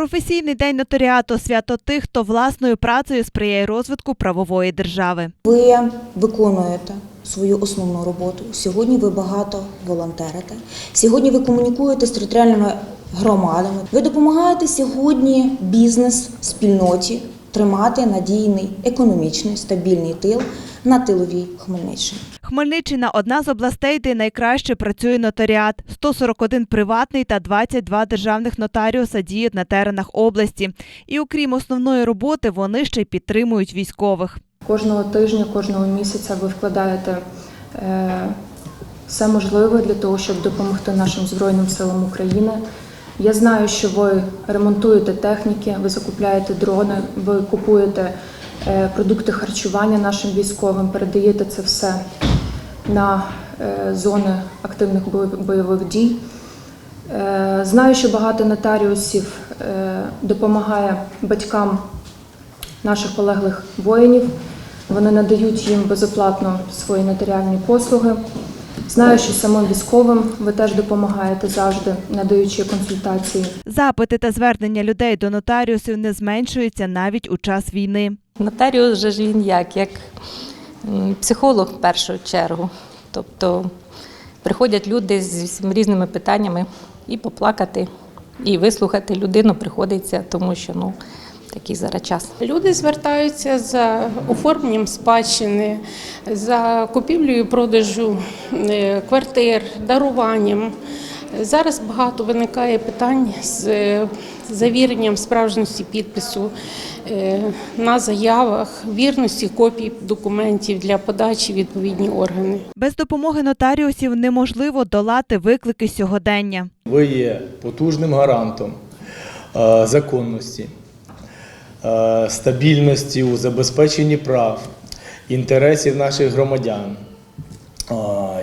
Професійний день нотаріату свято тих, хто власною працею сприяє розвитку правової держави. Ви виконуєте свою основну роботу. Сьогодні ви багато волонтерите. Сьогодні ви комунікуєте з територіальними громадами. Ви допомагаєте сьогодні бізнес спільноті тримати надійний економічний стабільний тил на тиловій Хмельниччині. Хмельниччина одна з областей, де найкраще працює нотаріат. 141 приватний та 22 державних нотаріуса діють на теренах області. І окрім основної роботи, вони ще й підтримують військових. Кожного тижня, кожного місяця ви вкладаєте е, все можливе для того, щоб допомогти нашим Збройним силам України. Я знаю, що ви ремонтуєте техніки, ви закупляєте дрони, ви купуєте е, продукти харчування нашим військовим, передаєте це все на е, зони активних бойових дій. Е, Знаю, що багато нотаріусів е, допомагає батькам наших полеглих воїнів. Вони надають їм безоплатно свої нотаріальні послуги. Знаю, що самим військовим ви теж допомагаєте завжди, надаючи консультації. Запити та звернення людей до нотаріусів не зменшуються навіть у час війни. Нотаріус же ж він як, як психолог в першу чергу. Тобто приходять люди з різними питаннями і поплакати, і вислухати людину приходиться, тому що ну, такий зараз час. Люди звертаються за оформленням спадщини, за купівлею і продажу е, квартир, даруванням. Зараз багато виникає питань з завіренням справжності підпису е, на заявах, вірності копій документів для подачі відповідні органи. Без допомоги нотаріусів неможливо долати виклики сьогодення. Ви є потужним гарантом е, законності, е, стабільності у забезпеченні прав, інтересів наших громадян,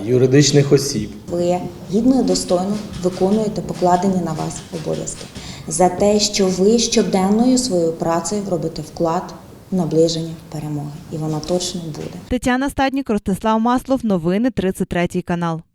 юридичних осіб. Ви гідно і достойно виконуєте покладені на вас обов'язки за те, що ви щоденною своєю працею робите вклад в наближення перемоги, і вона точно буде. Тетяна Стаднік, Ростислав Маслов. Новини 33 канал.